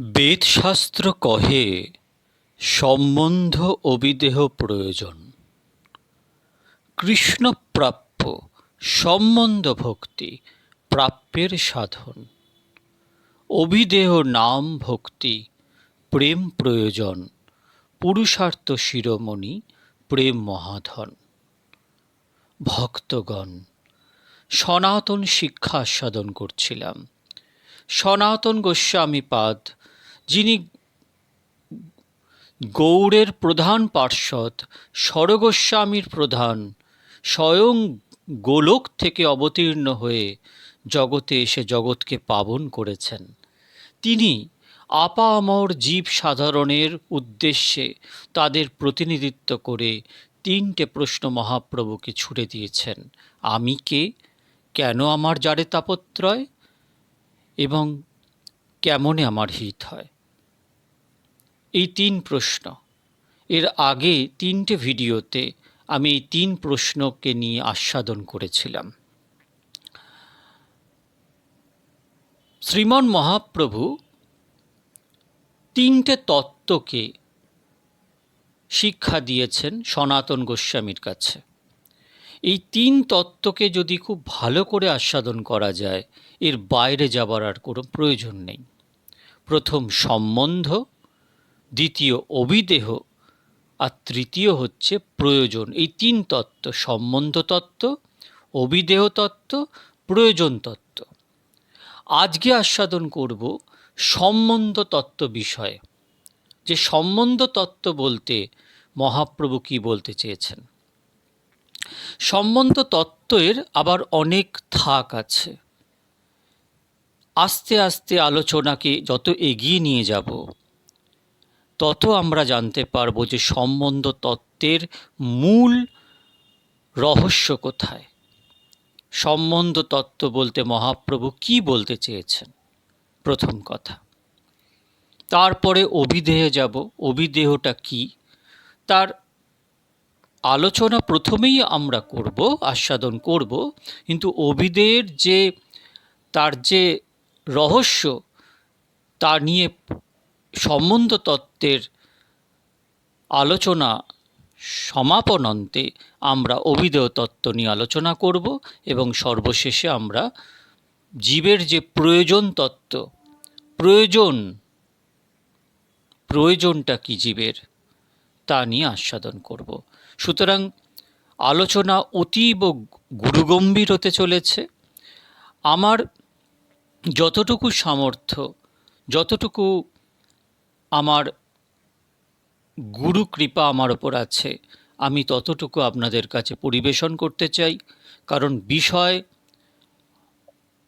বেদশাস্ত্র কহে, সম্বন্ধ অবিদেহ প্রয়োজন। কৃষ্ণপ্রাপ্য সম্বন্ধ ভক্তি, প্রাপ্যের সাধন। অবিদেহ নাম ভক্তি, প্রেম প্রয়োজন। পুরুষার্থ শিরোমণি, প্রেম মহাধন। ভক্তগণ, সনাতন শিক্ষা আস্বাদন করছিলাম। সনাতন গোস্বামী পাদ যিনি গৌড়ের প্রধান পার্ষদ স্বরগোস্বামীর প্রধান, স্বয়ং গোলক থেকে অবতীর্ণ হয়ে জগতে এসে জগৎকে পাবন করেছেন। তিনি আপামর জীব সাধারণের উদ্দেশ্যে তাদের প্রতিনিধিত্ব করে তিনটে প্রশ্ন মহাপ্রভুকে ছুড়ে দিয়েছেন। আমি কে? কেন আমার জারে তাপত্রয়? এবং কেমনে আমার হিত হয়? এই তিন প্রশ্ন। এর আগে তিনটে ভিডিওতে আমি এই তিন প্রশ্নকে নিয়ে আস্বাদন করেছিলাম। শ্রীমন মহাপ্রভু তিনটে তত্ত্বকে শিক্ষা দিয়েছেন সনাতন গোস্বামীর কাছে। এই তিন তত্ত্বকে যদি খুব ভালো করে আস্বাদন করা যায়, এর বাইরে যাবার আর কোনো প্রয়োজন নেই। প্রথম সম্বন্ধ, দ্বিতীয় অবিদেহ আর তৃতীয় হচ্ছে প্রয়োজন। এই তিন তত্ত্ব, সম্বন্ধ তত্ত্ব অবিদেহ তত্ত্ব, প্রয়োজন তত্ত্ব। আজকে আস্বাদন করব সম্বন্ধ তত্ত্ব বিষয়ে। যে সম্বন্ধ তত্ত্ব বলতে মহাপ্রভু কি বলতে চেয়েছেন? সম্বন্ধ তত্ত্বের আবার অনেক থাক আছে। আস্তে আস্তে আলোচনাকে যত এগিয়ে নিয়ে যাব, তত আমরা জানতে পারব যে সম্বন্ধ তত্ত্বের মূল রহস্য কোথায়। সম্বন্ধ তত্ত্ব বলতে মহাপ্রভু কি বলতে চেয়েছেন? প্রথম কথা। তারপরে অভিদেহে যাব অভিদেহটা কি? তার আলোচনা প্রথমেই আমরা করব, আস্বাদন করব, কিন্তু অভিদেহের যে, তার যে রহস্য তা নিয়ে সম্বন্ধ তত্ত্বের আলোচনা সমাপন অন্তে আমরা অভিদেয় তত্ত্ব নিয়ে আলোচনা করব এবং সর্বশেষে আমরা জীবের যে প্রয়োজন তত্ত্ব, প্রয়োজন, প্রয়োজনটা কি জীবের, তা নিয়ে আস্বাদন করব। সুতরাং আলোচনা অতীব গুরুগম্ভীর হতে চলেছে। আমার যতটুকু সামর্থ্য, যতটুকু আমার গুরু কৃপা আমার ওপর আছে, আমি ততটুকু আপনাদের কাছে পরিবেশন করতে চাই। কারণ বিষয়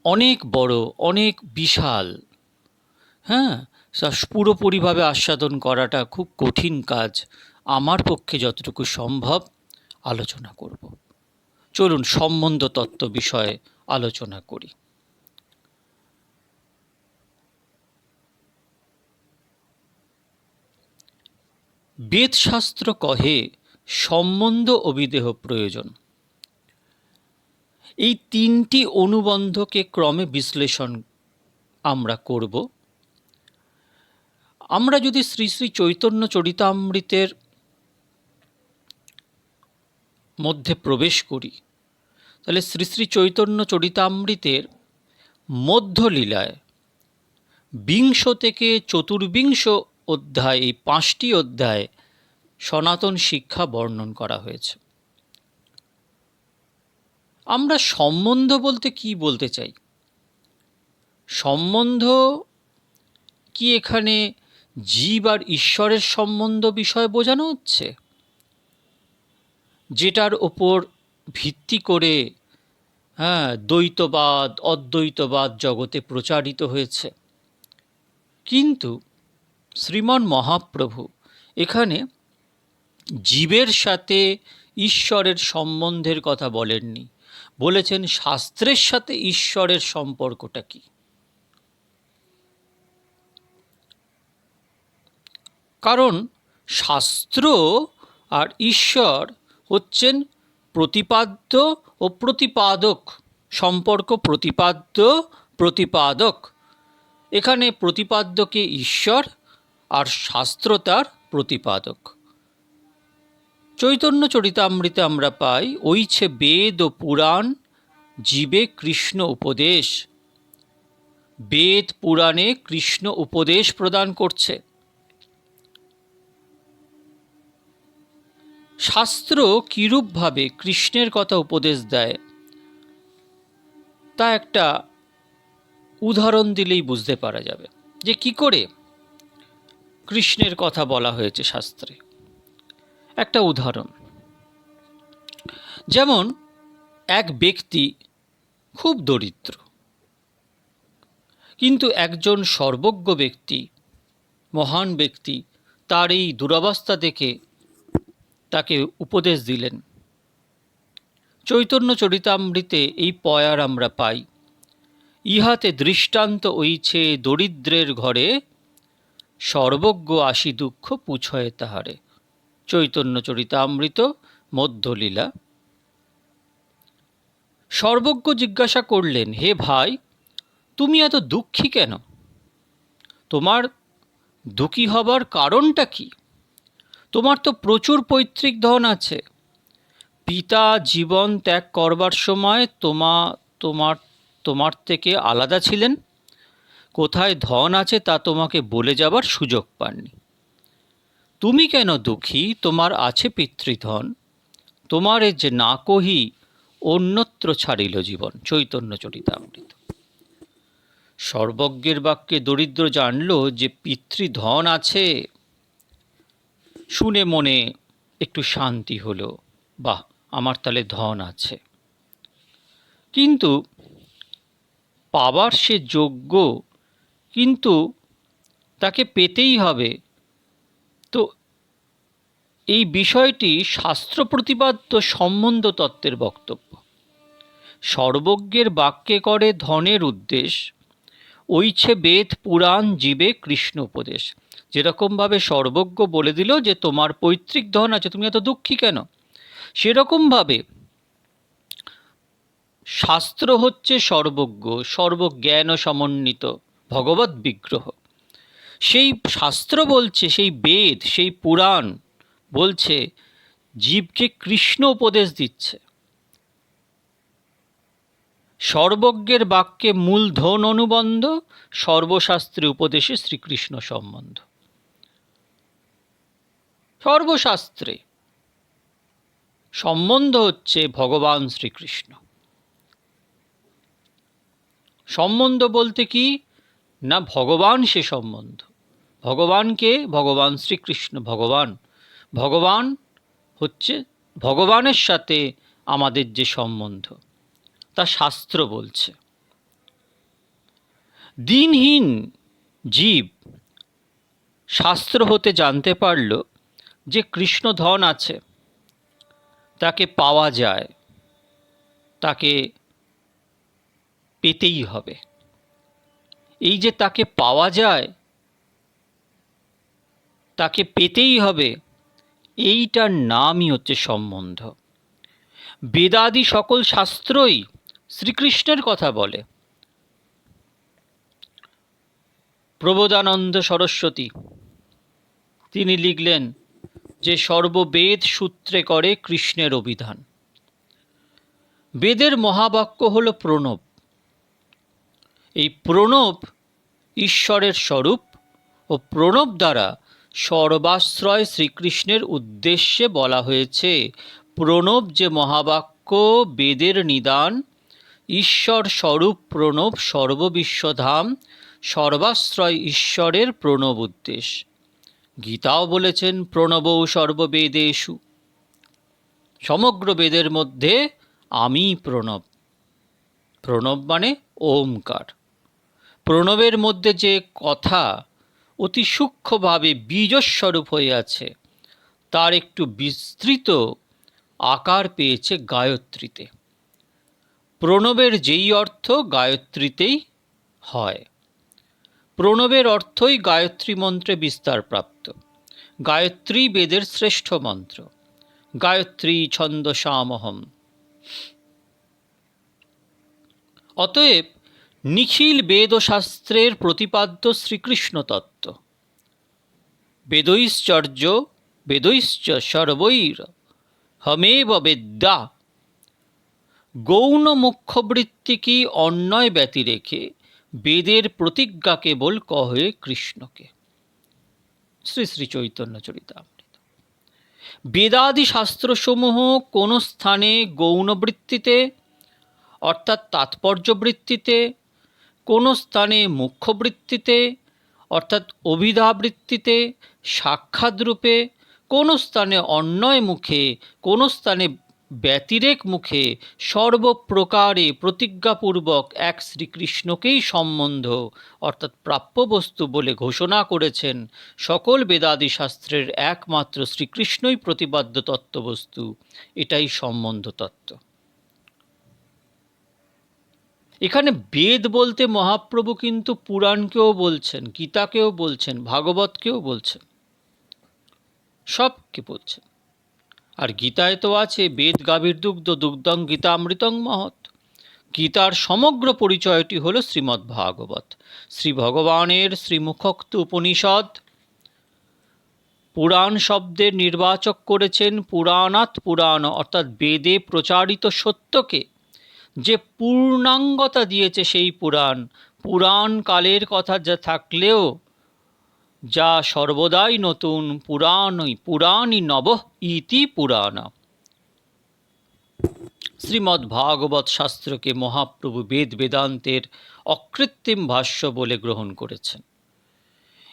অনেক বড়, অনেক বিশাল। হ্যাঁ? পুরোপুরিভাবে আস্বাদন করাটা খুব কঠিন কাজ। আমার পক্ষে যতটুকু সম্ভব আলোচনা করব। চলুন সম্বন্ধ তত্ত্ব বিষয়ে আলোচনা করি। বেদশাস্ত্র কহে, সম্বন্ধ অবিদেহ প্রয়োজন। এই তিনটি অনুবন্ধকে ক্রমে বিশ্লেষণ আমরা করব। আমরা যদি শ্রী শ্রী চৈতন্য চরিতামৃতের মধ্যে প্রবেশ করি, তাহলে শ্রী শ্রী চৈতন্য চরিতামৃতের মধ্যলীলায় বিংশ থেকে চতুর্বিংশ অধ্যায়, এই পাঁচটি অধ্যায় সনাতন শিক্ষা বর্ণন করা হয়েছে। আমরা সম্বন্ধ বলতে কি বলতে চাই? সম্বন্ধ কি এখানে জীব আর ঈশ্বরের সম্বন্ধ বিষয় বোঝানো হচ্ছে? যেটার ওপর ভিত্তি করে হ্যাঁ দ্বৈতবাদ, অদ্বৈতবাদ জগতে প্রচারিত হয়েছে। কিন্তু শ্রীমন মহাপ্রভু, এখানে জীবের সাথে ঈশ্বরের সম্বন্ধের কথা বলেননি। বলেছেন, শাস্ত্রের সাথে ঈশ্বরের সম্পর্কটা কি? কারণ শাস্ত্র আর ঈশ্বর হচ্ছেন প্রতিপাদ্য ও প্রতিপাদক, সম্পর্ক প্রতিপাদ্য, প্রতিপাদক। এখানে প্রতিপাদ্যকে ঈশ্বর আর শাস্ত্র তার প্রতিপাদক। চৈতন্য চরিতামৃতে আমরা পাই ওইছে বেদ ও পুরাণ, জীবে কৃষ্ণ উপদেশ। বেদ পুরাণে কৃষ্ণ উপদেশ প্রদান করছে। শাস্ত্র কিরূপভাবে কৃষ্ণের কথা উপদেশ দেয়, তা একটা উদাহরণ দিলেই বুঝতে পারা যাবে যে কি করে কৃষ্ণের কথা বলা হয়েছে শাস্ত্রে। একটা উদাহরণ। যেমন, এক ব্যক্তি খুব দরিদ্র, কিন্তু একজন সর্বজ্ঞ ব্যক্তি, মহান ব্যক্তি, তার এই দুরবস্থা দেখে তাকে উপদেশ দিলেন। চৈতন্য চরিতামৃতে এই পয়ার আমরা পাই, ইহাতে দৃষ্টান্ত ওইছে দরিদ্রের ঘরে সর্বজ্ঞ আসি দুঃখ পুছয়ে তাহারে। চৈতন্য চরিতামৃত, মধ্যলীলা। সর্বজ্ঞ জিজ্ঞাসা করলেন, হে ভাই, তুমি এত দুঃখী কেন? তোমার দুঃখী হবার কারণটা কি? তোমার তো প্রচুর পৈতৃক ধন আছে। পিতা জীবন ত্যাগ করবার সময় তোমা, তোমার তোমার থেকে আলাদা ছিলেন? কোথায় ধন আছে তা তোমাকে বলে যাবার সুযোগ পাননি। তুমি কেন দুঃখী? তোমার আছে পিতৃধন। তোমার এ যে না কহি, অন্যত্র ছাড়িল জীবন। চৈতন্য চরিতামৃত। সর্বজ্ঞের বাক্যে দরিদ্র জানল যে পিতৃধন আছে। শুনে মনে একটু শান্তি হলো। বাহ, আমার তাহলে ধন আছে। কিন্তু পাবার সে যোগ্য কিন্তু তাকে পেতেই হবে। তো এই বিষয়টি শাস্ত্র প্রতিপাদ্য সম্বন্ধ তত্ত্বের বক্তব্য। সর্বজ্ঞের বাক্যে করে ধনের উদ্দেশ ওইছে বেদ পুরাণ জীবে কৃষ্ণ উপদেশ। যেরকমভাবে সর্বজ্ঞ বলে দিল যে, তোমার পৈতৃক ধন আছে, তুমি এত দুঃখী কেন? সেরকমভাবে শাস্ত্র হচ্ছে সর্বজ্ঞ সর্বজ্ঞান সমন্বিত। ভগবত বিগ্রহ। সেই শাস্ত্র বলছে, সেই বেদ, সেই পুরাণ বলছে, জীবকে কৃষ্ণ উপদেশ দিচ্ছে। সর্বজ্ঞের বাক্যে মূল মূলধন অনুবন্ধ সর্বশাস্ত্রে উপদেশে শ্রীকৃষ্ণ সম্বন্ধ। সর্বশাস্ত্রে সম্বন্ধ হচ্ছে ভগবান শ্রীকৃষ্ণ। সম্বন্ধ বলতে কি? না ভগবান সে সম্বন্ধ। ভগবানকে ভগবান শ্রীকৃষ্ণ, ভগবান। ভগবান হচ্ছে ভগবানের সাথে আমাদের যে সম্বন্ধ, তা শাস্ত্র বলছে। দিনহীন জীব শাস্ত্র হতে জানতে পারল যে কৃষ্ণ ধন আছে, তাকে পাওয়া যায়, তাকে পেতেই হবে। এই যে তাকে পাওয়া যায়, তাকে পেতেই হবে, এইটার নামই হচ্ছে সম্বন্ধ। বেদাদি সকল শাস্ত্রই শ্রীকৃষ্ণের কথা বলে। প্রবোধানন্দ সরস্বতী, তিনি লিখলেন যে সর্ববেদ সূত্রে করে কৃষ্ণের অভিধান। বেদের মহাবাক্য হল প্রণব। এই প্রণব ঈশ্বরের স্বরূপ ও প্রণব দ্বারা সর্বাশ্রয় শ্রীকৃষ্ণের উদ্দেশ্যে বলা হয়েছে, প্রণব যে মহাবাক্য, বেদের নিদান, ঈশ্বর স্বরূপ প্রণব সর্ববিশ্বধাম, সর্বাশ্রয় ঈশ্বরের প্রণব উদ্দেশ। গীতাও বলেছেন, প্রণব সর্ববেদেশু। সমগ্র বেদের মধ্যে আমি প্রণব। প্রণব মানে ওমকার। প্রণবের মধ্যে যে কথা অতি সূক্ষ্মভাবে বীজস্বরূপ হয়ে আছে, তার একটু বিস্তৃত আকার পেয়েছে গায়ত্রীতে। প্রণবের যেই অর্থ গায়ত্রীতেই হয়। প্রণবের অর্থই গায়ত্রী মন্ত্রে বিস্তার প্রাপ্ত গায়ত্রী বেদের শ্রেষ্ঠ মন্ত্র। গায়ত্রী ছন্দ সামহম। অতএব নিখিল বেদশাস্ত্রের প্রতিপাদ্য শ্রীকৃষ্ণ তত্ত্ব বেদৈশ্চর্য, বেদৈশ্চ সর্বৈর, হমেব বেদ্যা। গৌণ মুখ্যবৃত্তিকে অন্যয় ব্যতি রেখে বেদের প্রতিজ্ঞা কেবল কহে কৃষ্ণকে? শ্রী শ্রী চৈতন্য চরিতামৃত। বেদাদি শাস্ত্রসমূহ কোন স্থানে গৌণবৃত্তিতে, অর্থাৎ তাৎপর্যবৃত্তিতে কোন স্থানে মুখ্যবৃত্তিতে, অর্থাৎ অভিধাবৃত্তিতে সাক্ষাৎ রূপে, কোন স্থানে অন্যয় মুখে, কোন স্থানে ব্যতিরেক মুখে সর্বপ্রকারে প্রতিজ্ঞাপূর্বক এক শ্রীকৃষ্ণকেই সম্বন্ধ, অর্থাৎ প্রাপ্য বস্তু বলে ঘোষণা করেছেন সকল বেদাদি শাস্ত্রের একমাত্র শ্রীকৃষ্ণই প্রতিপাদ্য তত্ত্ববস্তু এটাই সম্বন্ধ তত্ত্ব এখানে বেদ বলতে মহাপ্রভু কিন্তু পুরাণকেও বলছেন, গীতাকেও বলছেন, ভাগবতকেও বলছেন, সবকে বলছেন। আর গীতায় তো আছে, বেদ গাভীর দুগ্ধ দুগ্ধং গীতা অমৃতং মহৎ। গীতার সমগ্র পরিচয়টি হল শ্রীমদ্ ভাগবত শ্রী ভগবানের শ্রীমুখোক্ত উপনিষদ। পুরাণ শব্দের নির্বাচক করেছেন পুরাণাত পুরাণ, অর্থাৎ বেদে প্রচারিত সত্যকে যে পূর্ণাঙ্গতা দিয়েছে সেই পুরাণ পুরাণ কালের কথা যা থাকলেও যা সর্বদাই নতুন পুরাণই পুরাণই নব ইতি পুরাণ। শ্রীমদ্ ভাগবত শাস্ত্রকে মহাপ্রভু বেদ বেদান্তের অকৃত্রিম ভাষ্য বলে গ্রহণ করেছেন।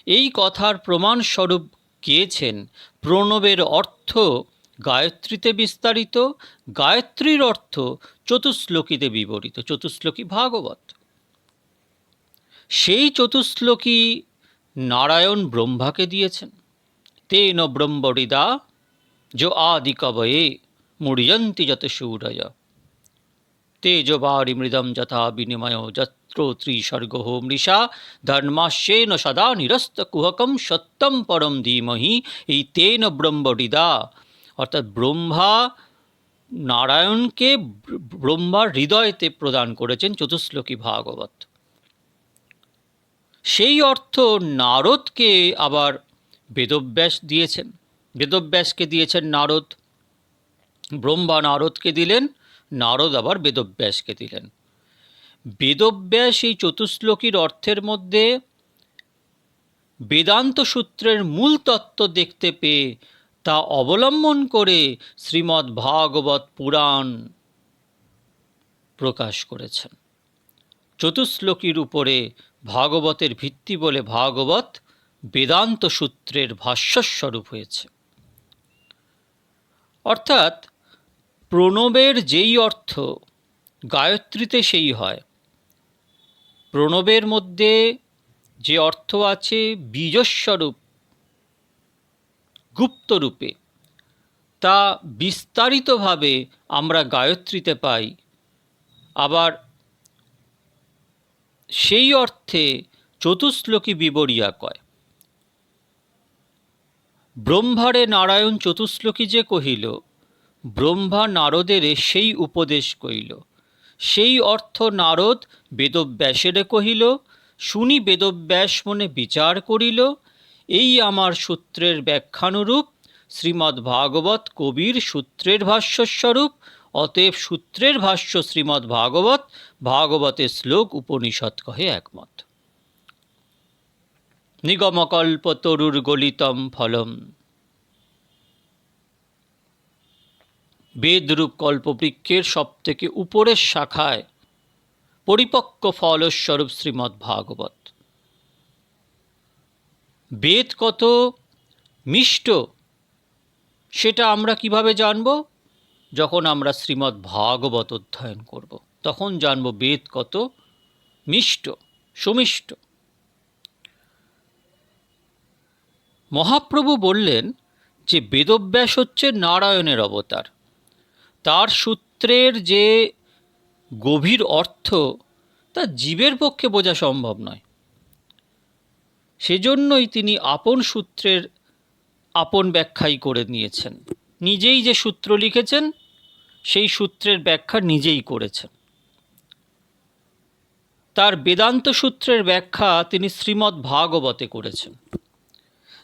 এই কথার প্রমাণস্বরূপ গিয়েছেন প্রণবের অর্থ গায়ত্রীতে বিস্তারিত, গায়ত্রীর অর্থ চতুশ্লোকীতে বিবরিত, চতুশ্লোকী ভাগবত। সেই চতুশ্লোকী নারায়ণ ব্রহ্মাকে দিয়েছেন। তেন ব্রহ্মরিদা যো আদি কবয়ে মুড়িয়ন্তি যত সূরয়। তেজবারি মৃদম যথা বিনিময় যত্র ত্রিসর্গ মৃষা ধর্মাশ্বেন সদা নিরস্ত কুহকম সত্যম পরম ধীমহি। এই তেন ব্রহ্মরিদা অর্থাৎ ব্রহ্মা নারায়ণকে ব্রহ্মার হৃদয়তে প্রদান করেছেন চতুশ্লোকী ভাগবত। সেই অর্থ নারদকে আবার বেদব্যাস দিয়েছেন। বেদব্যাসকে দিয়েছেন নারদ। ব্রহ্মা নারদকে দিলেন, নারদ আবার বেদব্যাসকে দিলেন। বেদব্যাস এই চতুশ্লোকীর অর্থের মধ্যে বেদান্ত সূত্রের মূল তত্ত্ব দেখতে পেয়ে তা অবলম্বন করে শ্রীমদ্ ভাগবত পুরাণ প্রকাশ করেছেন। চতুশ্লোকীর উপরে ভাগবতের ভিত্তি বলে ভাগবত বেদান্ত সূত্রের ভাষ্যস্বরূপ হয়েছে। অর্থাৎ প্রণবের যেই অর্থ গায়ত্রীতে সেই হয়। প্রণবের মধ্যে যে অর্থ আছে বীজস্বরূপ গুপ্তরূপে। তা বিস্তারিতভাবে আমরা গায়ত্রীতে পাই। আবার সেই অর্থে চতুশ্লোকী বিবরিয়া কয়, ব্রহ্মারে নারায়ণ চতুশ্লোকী যে কহিল, ব্রহ্মা নারদেরে সেই উপদেশ কহিল। সেই অর্থ নারদ বেদব্যাসেরে কহিল, শুনি বেদব্যাস মনে বিচার করিল এই আমার সূত্রের ব্যাখ্যানুরূপ, শ্রীমদ্ ভাগবত কবির সূত্রের ভাষ্যস্বরূপ, অতএব সূত্রের ভাষ্য শ্রীমদ্ ভাগবত, ভাগবতের শ্লোক উপনিষদ কহে একমত। নিগমকল্প তরুর গলিতম ফলম। বেদরূপ কল্পবৃক্ষের সবথেকে উপরের শাখায় পরিপক্ক ফলস্বরূপ শ্রীমদ্ ভাগবত। বেদ কত মিষ্ট, সেটা আমরা কীভাবে জানব? যখন আমরা শ্রীমদ্ ভাগবত অধ্যয়ন করব, তখন জানব বেদ কত মিষ্ট, সুমিষ্ট। মহাপ্রভু বললেন যে বেদব্যাস হচ্ছে নারায়ণের অবতার। তার সূত্রের যে গভীর অর্থ, তা জীবের পক্ষে বোঝা সম্ভব নয়। সেজন্যই তিনি আপন সূত্রের আপন ব্যাখ্যাই করে নিয়েছেন। নিজেই যে সূত্র লিখেছেন, সেই সূত্রের ব্যাখ্যা নিজেই করেছেন। তার বেদান্ত সূত্রের ব্যাখ্যা তিনি শ্রীমদ্ ভাগবতে করেছেন।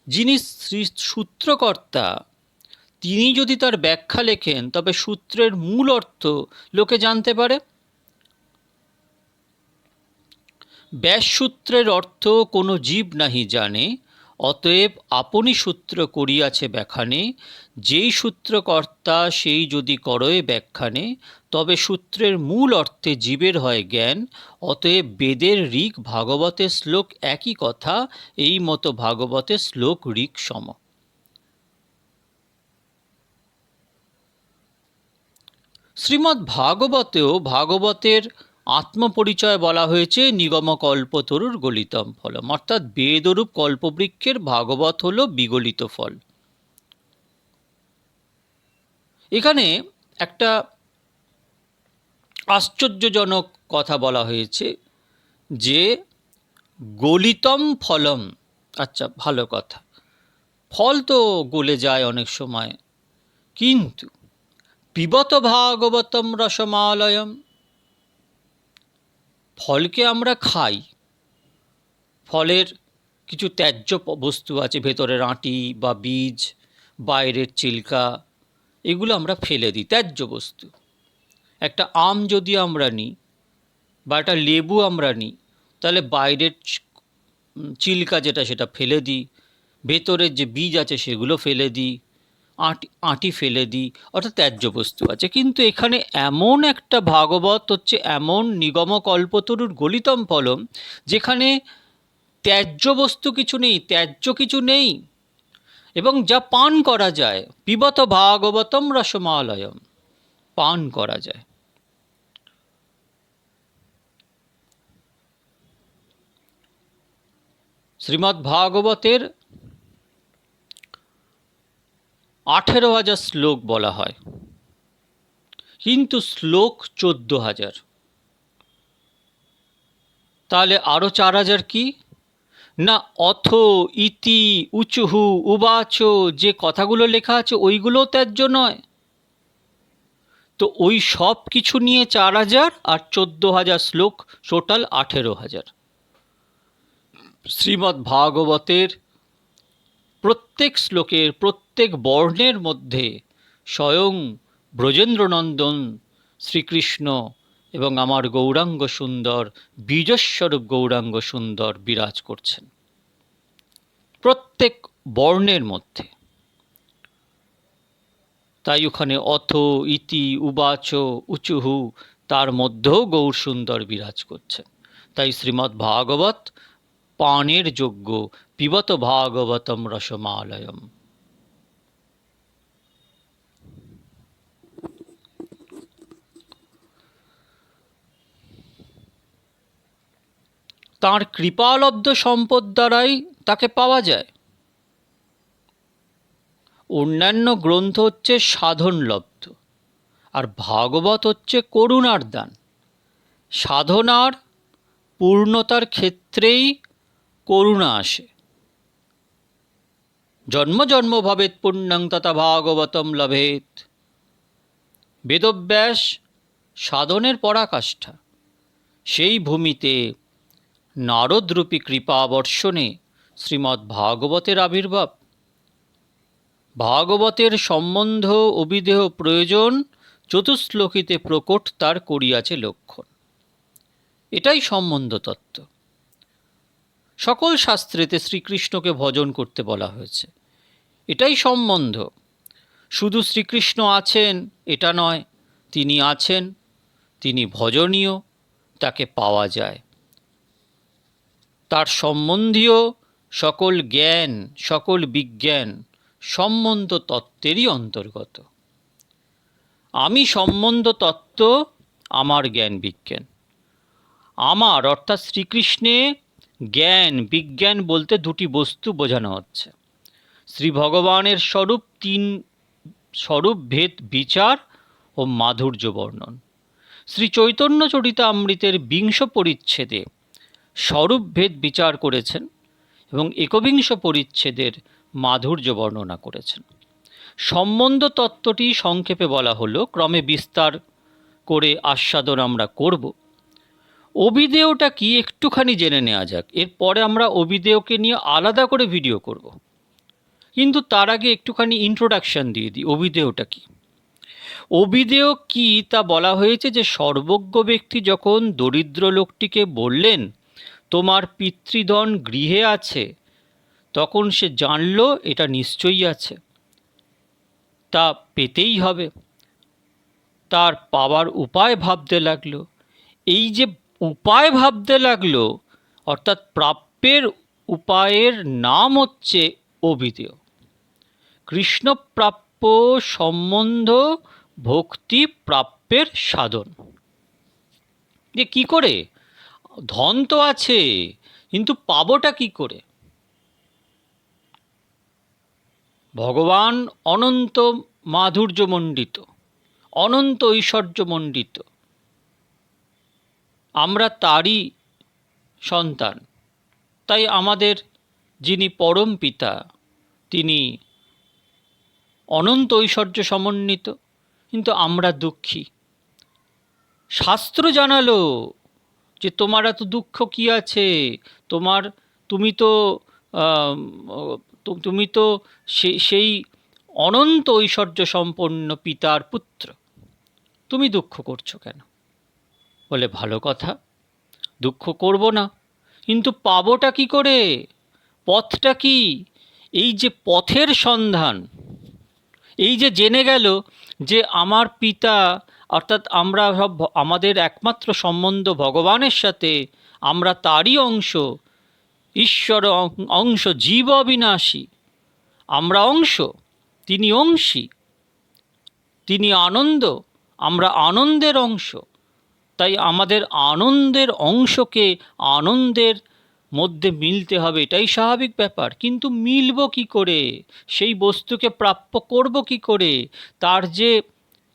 যিনি সূত্রকর্তা তিনি যদি তার ব্যাখ্যা লেখেন, তবে সূত্রের মূল অর্থ লোকে জানতে পারে। ব্যাসসূত্রের অর্থ কোনো জীব নাহি জানে, অতএব আপনি সূত্র করিয়াছে ব্যাখানে যেই সূত্রকর্তা সেই যদি করয়ে ব্যাখ্যানে, তবে সূত্রের মূল অর্থে জীবের হয় জ্ঞান, অতএব বেদের ঋক ভাগবতের শ্লোক একই কথা, এই মতো ভাগবতের শ্লোক ঋক সম। শ্রীমদ্ ভাগবতেও ভাগবতের আত্মপরিচয় বলা হয়েছে নিগম কল্পতরুর গলিতম ফলম অর্থাৎ বেদরূপ কল্পবৃক্ষের ভাগবত হল বিগলিত ফল। এখানে একটা আশ্চর্যজনক কথা বলা হয়েছে যে গলিতম ফলম আচ্ছা ভালো কথা। ফল তো গলে যায় অনেক সময়, কিন্তু পিবত ভাগবতম রসমালয়ম ফলকে আমরা খাই। ফলের কিছু ত্যায্য বস্তু আছে, ভেতরের আঁটি বা বীজ, বাইরের চিল্কা, এগুলো আমরা ফেলে দিই, ত্যায্য বস্তু। একটা আম যদি আমরা নিই বা একটা লেবু আমরা নিই, তাহলে বাইরের চিল্কা যেটা সেটা ফেলে দিই, ভেতরের যে বীজ আছে সেগুলো ফেলে দিই আঁটি আঁটি ফেলে দিই, অর্থাৎ ত্যায্য বস্তু আছে। কিন্তু এখানে এমন একটা ভাগবত হচ্ছে, এমন নিগম কল্পতরুর গলিতম ফলম, যেখানে ত্যায্য বস্তু কিছু নেই, ত্যায্য কিছু নেই, এবং যা পান করা যায় পিবত ভাগবতম রসমালয়ম, পান করা যায়। শ্রীমদ্ ভাগবতের আঠেরো হাজার শ্লোক বলা হয়। কিন্তু শ্লোক চোদ্দ হাজার। তাহলে আরও চার হাজার কি? না, অথ, ইতি, উচুহু, উবাচ, যে কথাগুলো লেখা আছে ওইগুলো ত্যায্য নয়। তো ওই সব কিছু নিয়ে চার হাজার আর চোদ্দ হাজার শ্লোক, টোটাল আঠেরো হাজার। শ্রীমদ্ ভাগবতের প্রত্যেক শ্লোকের প্রত্যেক বর্ণের মধ্যে স্বয়ং ব্রজেন্দ্রনন্দন শ্রীকৃষ্ণ এবং আমার গৌরাঙ্গ সুন্দর, বীজস্বরূপ গৌরাঙ্গ সুন্দর বিরাজ করছেন। প্রত্যেক বর্ণের মধ্যে। তাই ওখানে অথ, ইতি, উবাচ, উচুহু, তার মধ্যেও গৌর সুন্দর বিরাজ করছেন। তাই শ্রীমদ্ ভাগবত পানের যোগ্য পিবত ভাগবতম রসমালয়ম। তাঁর কৃপালব্ধ সম্পদ দ্বারাই তাকে পাওয়া যায়। অন্যান্য গ্রন্থ হচ্ছে সাধনলব্ধ, আর ভাগবত হচ্ছে করুণার দান। সাধনার পূর্ণতার ক্ষেত্রেই করুণা আসে। জন্ম জন্ম ভবেত পুণ্যং তথা ভাগবতম লভেত বেদব্যাস সাধনের পরাকাষ্ঠা। সেই ভূমিতে নারদরূপী কৃপাবর্ষণে শ্রীমদ্ ভাগবতের আবির্ভাব। ভাগবতের সম্বন্ধ অবিদেহ প্রয়োজন, চতুশ্লোকিতে প্রকট তার করিয়াছে লক্ষণ। এটাই সম্বন্ধ তত্ত্ব সকল শাস্ত্রেতে শ্রীকৃষ্ণকে ভজন করতে বলা হয়েছে। এটাই সম্বন্ধ। শুধু শ্রীকৃষ্ণ আছেন, এটা নয়, তিনি আছেন, তিনি ভজনীয়, তাকে পাওয়া যায়। তার সম্বন্ধীয় সকল জ্ঞান, সকল বিজ্ঞান, সম্বন্ধ তত্ত্বেরই অন্তর্গত। আমি সম্বন্ধ তত্ত্ব, আমার জ্ঞান বিজ্ঞান। আমার, অর্থাৎ শ্রীকৃষ্ণে জ্ঞান, বিজ্ঞান বলতে দুটি বস্তু বোঝানো হচ্ছে। শ্রী ভগবানের স্বরূপ তিন স্বরূপ, ভেদ, বিচার ও মাধুর্য বর্ণন। শ্রী চৈতন্য চরিতামৃতের বিংশ পরিচ্ছেদে স্বরূপ, ভেদ, বিচার করেছেন এবং একবিংশ পরিচ্ছেদের মাধুর্য বর্ণনা করেছেন। সম্বন্ধ তত্ত্বটি সংক্ষেপে বলা হলো, ক্রমে বিস্তার করে আস্বাদন আমরা করব। অবিদেয়টা কি একটুখানি জেনে নেওয়া যাক। এরপরে আমরা অবিদেয়কে নিয়ে আলাদা করে ভিডিও করব। কিন্তু তার আগে একটুখানি ইন্ট্রোডাকশন দিয়ে দিই অবিদেয়টা কি? অবিদেয় কি তা বলা হয়েছে যে সর্বজ্ঞ ব্যক্তি যখন দরিদ্র লোকটিকে বললেন, তোমার পিতৃধন গৃহে আছে তখন সে জানল এটা নিশ্চয়ই আছে। তা পেতেই হবে। তার পাওয়ার উপায় ভাবতে লাগল। এই যে উপায় ভাবতে লাগল, অর্থাৎ প্রাপ্যের উপায়ের নাম হচ্ছে অবিদেয় কৃষ্ণপ্রাপ্য সম্বন্ধ ভক্তি প্রাপ্যের সাধন। যে কি করে? ধন তো আছে, কিন্তু পাবোটা কি করে? ভগবান অনন্ত মাধুর্যমণ্ডিত, অনন্ত ঐশ্বর্যমণ্ডিত আমরা তারই সন্তান। তাই আমাদের যিনি পরম পিতা, তিনি অনন্ত ঐশ্বর্য সমন্বিত, কিন্তু আমরা দুঃখী। শাস্ত্র জানালো যে তোমার এত দুঃখ কি আছে? তোমার, তুমি তো তুমি তো সেই অনন্ত ঐশ্বর্য সম্পন্ন পিতার পুত্র। তুমি দুঃখ করছ কেন? বলে, ভালো কথা, দুঃখ করব না। কিন্তু পাবোটা কি করে? পথটা কি? এই যে পথের সন্ধান, এই যে জেনে গেল যে আমার পিতা, অর্থাৎ আমরা সব আমাদের একমাত্র সম্বন্ধ ভগবানের সাথে, আমরা তারই অংশ, ঈশ্বর অংশ, জীব অবিনাশী, আমরা অংশ, তিনি অংশী, তিনি আনন্দ, আমরা আনন্দের অংশ। তাই আমাদের আনন্দের অংশকে আনন্দের মধ্যে মিলতে হবে, এটাই স্বাভাবিক ব্যাপার। কিন্তু মিলব কি করে? সেই বস্তুকে প্রাপ্য করব কি করে? তার যে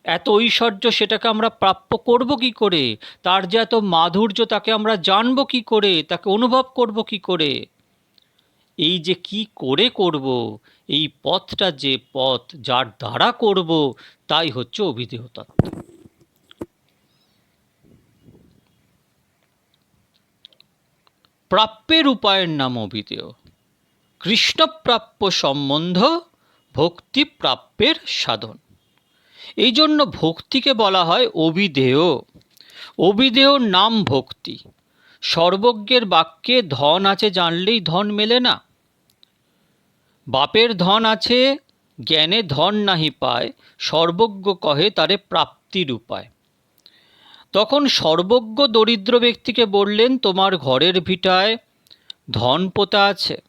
এত ঐশ্বর্য সেটাকে আমরা প্রাপ্য করব কি করে? তার যে এত মাধুর্য তাকে আমরা জানব কি করে? তাকে অনুভব করব কি করে? এই যে কি করে করব? এই পথটা যে পথ যার দ্বারা করব, তাই হচ্ছে অভিদেহ তত্ত্ব প্রাপ্যের উপায়ের নাম অভিদেয়। কৃষ্ণপ্রাপ্য সম্বন্ধ ভক্তি প্রাপ্যের সাধন। এই জন্য ভক্তিকে বলা হয় অভিধেয় অভিধেয় নাম ভক্তি। সর্বজ্ঞের বাক্যে ধন আছে জানলেই ধন মেলে না। বাপের ধন আছে, জ্ঞানে ধন নাহি পায়, সর্বজ্ঞ কহে তারে প্রাপ্তির উপায়। তখন সর্বজ্ঞ দরিদ্র ব্যক্তিকে বললেন, তোমার ঘরের ভিটায় ধন পোতা আছে।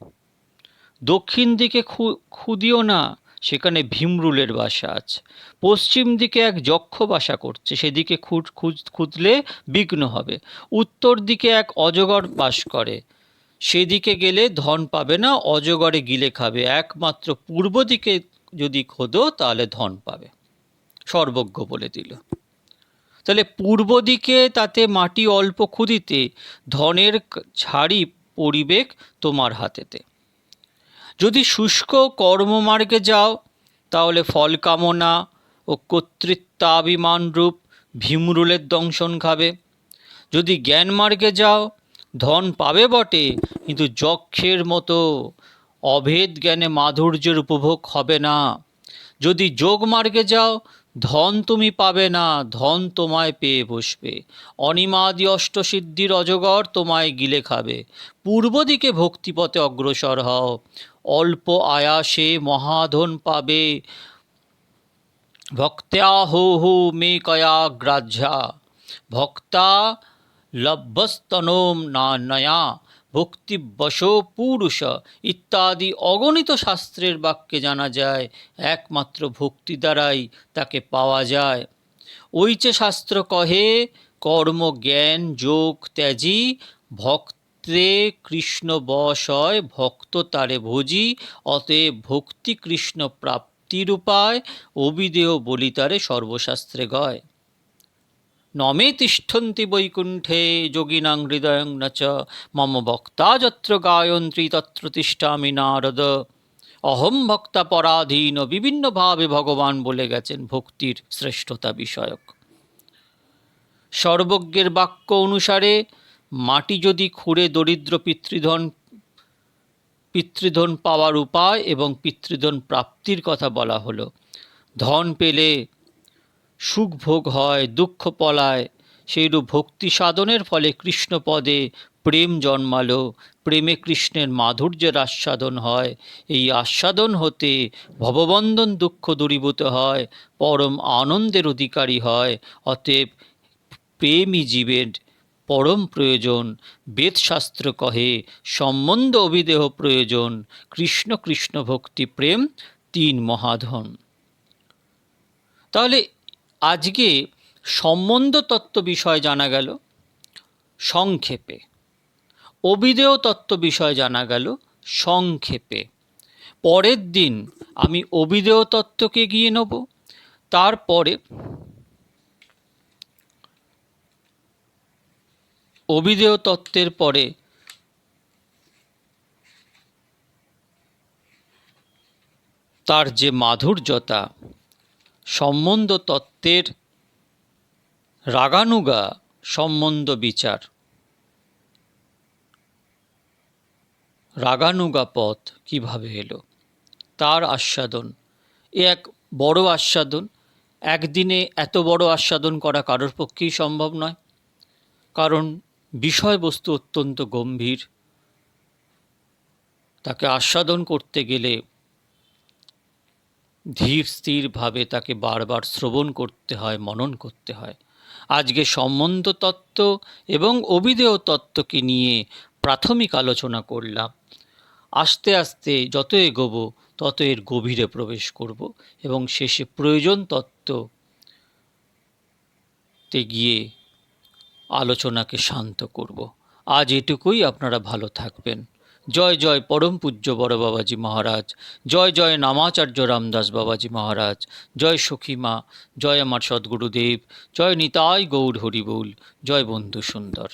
দক্ষিণ দিকে খুদিও না, সেখানে ভীমরুলের বাসা আছে। পশ্চিম দিকে এক যক্ষ বাসা করছে, সেদিকে খুঁজ, খুঁজ- খুঁজলে বিঘ্ন হবে। উত্তর দিকে এক অজগর বাস করে, সেদিকে গেলে ধন পাবে না, অজগরে গিলে খাবে। একমাত্র পূর্ব দিকে যদি খোদো, তাহলে ধন পাবে। সর্বজ্ঞ বলে দিল। তাহলে পূর্ব দিকে তাতে মাটি অল্প খুদিতে ধনের ছাড়ি পরিবেক তোমার হাতেতে। যদি শুষ্ক কর্মমার্গে যাও, তাহলে ফল কামনা ও কর্তৃত্বাভিমান রূপ ভীমরুলের দংশন খাবে। যদি জ্ঞান মার্গে যাও, ধন পাবে বটে, কিন্তু যক্ষের মতো অভেদ জ্ঞানে মাধুর্যের উপভোগ হবে না। যদি যোগ মার্গে যাও ধন তুমি পাবে না, ধন তোমায় পেয়ে বসবে। অনিমাদি অষ্টসিদ্ধির অজগর তোমায় গিলে খাবে। পূর্ব দিকে ভক্তিপথে অগ্রসর হও। অল্প আয়াসে মহাধন পাবে। ভক্ত্যা হো হো মে কয়া গ্রাহ্যা। ভক্তা লভ্যস্তনোম না নয়া। ভক্তিবশ পুরুষ ইত্যাদি অগণিত শাস্ত্রের বাক্যে জানা যায়, একমাত্র ভক্তি দ্বারাই তাকে পাওয়া যায়। যে শাস্ত্র কহে, কর্ম, জ্ঞান, যোগ, ত্যাজি, ভক্তে কৃষ্ণ বশ হয় ভক্ত তারে ভোজি, অতএব ভক্তি কৃষ্ণ প্রাপ্তির উপায় অবিদেয় বলিতারে সর্বশাস্ত্রে গয়। নমে তিষ্ঠন্তি বৈকুণ্ঠে যোগিনাং হৃদয়ং ন চ মম ভক্তা যত্র গায়ন্ত্রী তত্র তিষ্ঠামি নারদ। অহম ভক্তা পরাধীন বিভিন্নভাবে ভগবান বলে গেছেন ভক্তির শ্রেষ্ঠতা বিষয়ক। সর্বজ্ঞের বাক্য অনুসারে, মাটি যদি খুঁড়ে দরিদ্র পিতৃধন পিতৃধন পাওয়ার উপায় এবং পিতৃধন প্রাপ্তির কথা বলা হলো, ধন পেলে সুখ ভোগ হয়, দুঃখ পলায়। সেইরূপ ভক্তি সাধনের ফলে কৃষ্ণপদে প্রেম জন্মালো। প্রেমে কৃষ্ণের মাধুর্যের আস্বাদন হয়। এই আস্বাদন হতে ভববন্ধন দুঃখ দূরীভূত হয়, পরম আনন্দের অধিকারী হয়। অতএব প্রেমই জীবের পরম প্রয়োজন। বেদশাস্ত্র কহে, সম্বন্ধ অভিদেহ প্রয়োজন। কৃষ্ণ কৃষ্ণ ভক্তি প্রেম, তিন মহাধন। তাহলে আজকে সম্বন্ধ তত্ত্ব বিষয় জানা গেল, সংক্ষেপে। অবিদেয় তত্ত্ব বিষয় জানা গেল, সংক্ষেপে। পরের দিন আমি অবিদেয় তত্ত্বকে গিয়ে নেব। তারপরে অবিদেয় তত্ত্বের পরে তার যে মাধুর্যতা, সম্বন্ধ তত্ত্বের রাগানুগা সম্বন্ধ বিচার। রাগানুগা পথ কীভাবে এলো? তার আস্বাদন। এ এক বড় আস্বাদন। একদিনে এত বড় আস্বাদন করা কারোর পক্ষেই সম্ভব নয়। কারণ বিষয়বস্তু অত্যন্ত গম্ভীর। তাকে আস্বাদন করতে গেলে ধীর স্থিরভাবে তাকে বারবার শ্রবণ করতে হয়, মনন করতে হয়। আজকে সম্বন্ধ তত্ত্ব এবং অবিদেয় তত্ত্বকে নিয়ে প্রাথমিক আলোচনা করলাম। আস্তে আস্তে যত এগোবো, তত এর গভীরে প্রবেশ করব এবং শেষে প্রয়োজন তত্ত্বতে গিয়ে আলোচনাকে শান্ত করব। আজ এটুকুই, আপনারা ভালো থাকবেন। জয় জয় পরম পূজ্য বড় বাবাজি মহারাজ। জয় জয় নামাচার্য রামদাস বাবাজি মহারাজ। জয় সখীমা জয় আমার সদ্গুরুদেব। জয় নিতাই গৌর হরিবুল। জয় বন্ধু সুন্দর।